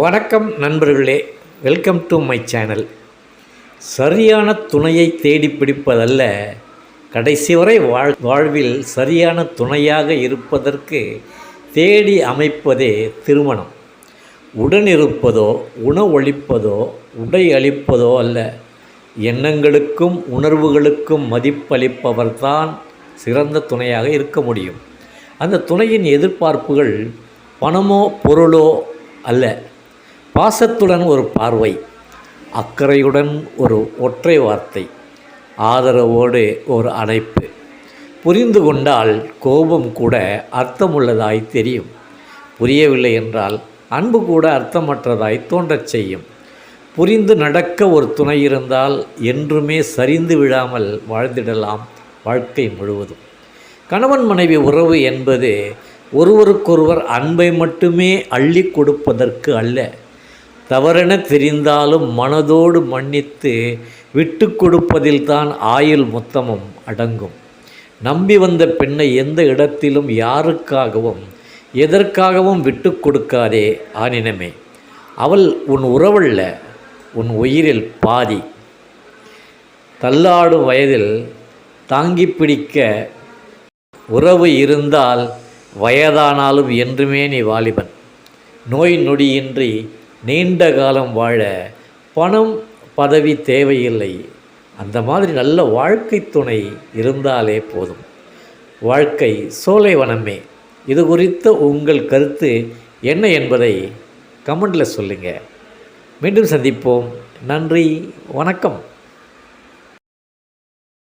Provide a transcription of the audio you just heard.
வணக்கம் நண்பர்களே welcome to my channel சரியான துணையை தேடி பிடிப்பதல்ல கடைசி வரை வாழ் வாழ்வில் சரியான துணையாக இருப்பதற்கு தேடி அமைப்பதே திருமணம். உடனிருப்பதோ உணவளிப்பதோ உடை அளிப்பதோ அல்ல எண்ணங்களுக்கும் உணர்வுகளுக்கும் மதிப்பளிப்பவர்தான் சிறந்த துணையாக இருக்க முடியும். அந்த துணையின் எதிர்பார்ப்புகள் பணமோ பொருளோ அல்ல பாசத்துடன் ஒரு பார்வை அக்கறையுடன் ஒரு ஒற்றை வார்த்தை ஆதரவோடு ஒரு அணைப்பு புரிந்து கொண்டால் கோபம் கூட அர்த்தமுள்ளதாய் தெரியும். புரியவில்லை என்றால் அன்பு கூட அர்த்தமற்றதாய் தோன்றச் செய்யும். புரிந்து நடக்க ஒரு துணை இருந்தால் என்றுமே சரிந்து விழாமல் வாழ்ந்திடலாம் வாழ்க்கை முழுவதும். கணவன் மனைவி உறவு என்பது ஒருவருக்கொருவர் அன்பை மட்டுமே அள்ளி கொடுப்பதற்கு அல்ல. தவறென தெரிந்தாலும் மனதோடு மன்னித்து விட்டு கொடுப்பதில்தான் ஆயுள் மொத்தமும் அடங்கும். நம்பி வந்த பெண்ணை எந்த இடத்திலும் யாருக்காகவும் எதற்காகவும் விட்டு கொடுக்காதே ஆனினமே. அவள் உன் உறவல்ல உன் உயிரில் பாதி. தள்ளாடும் வயதில் தாங்கி பிடிக்க உறவு இருந்தால் வயதானாலும் என்றுமே நீ வாலிபன். நோய் நொடியின்றி நீண்ட காலம் வாழ பணம் பதவி தேவையில்லை. அந்த மாதிரி நல்ல வாழ்க்கை துணை இருந்தாலே போதும். வாழ்க்கை சோலைவனமே இது குறித்த உங்கள் கருத்து என்ன என்பதை கமெண்டில் சொல்லுங்கள் மீண்டும் சந்திப்போம். நன்றி. வணக்கம்.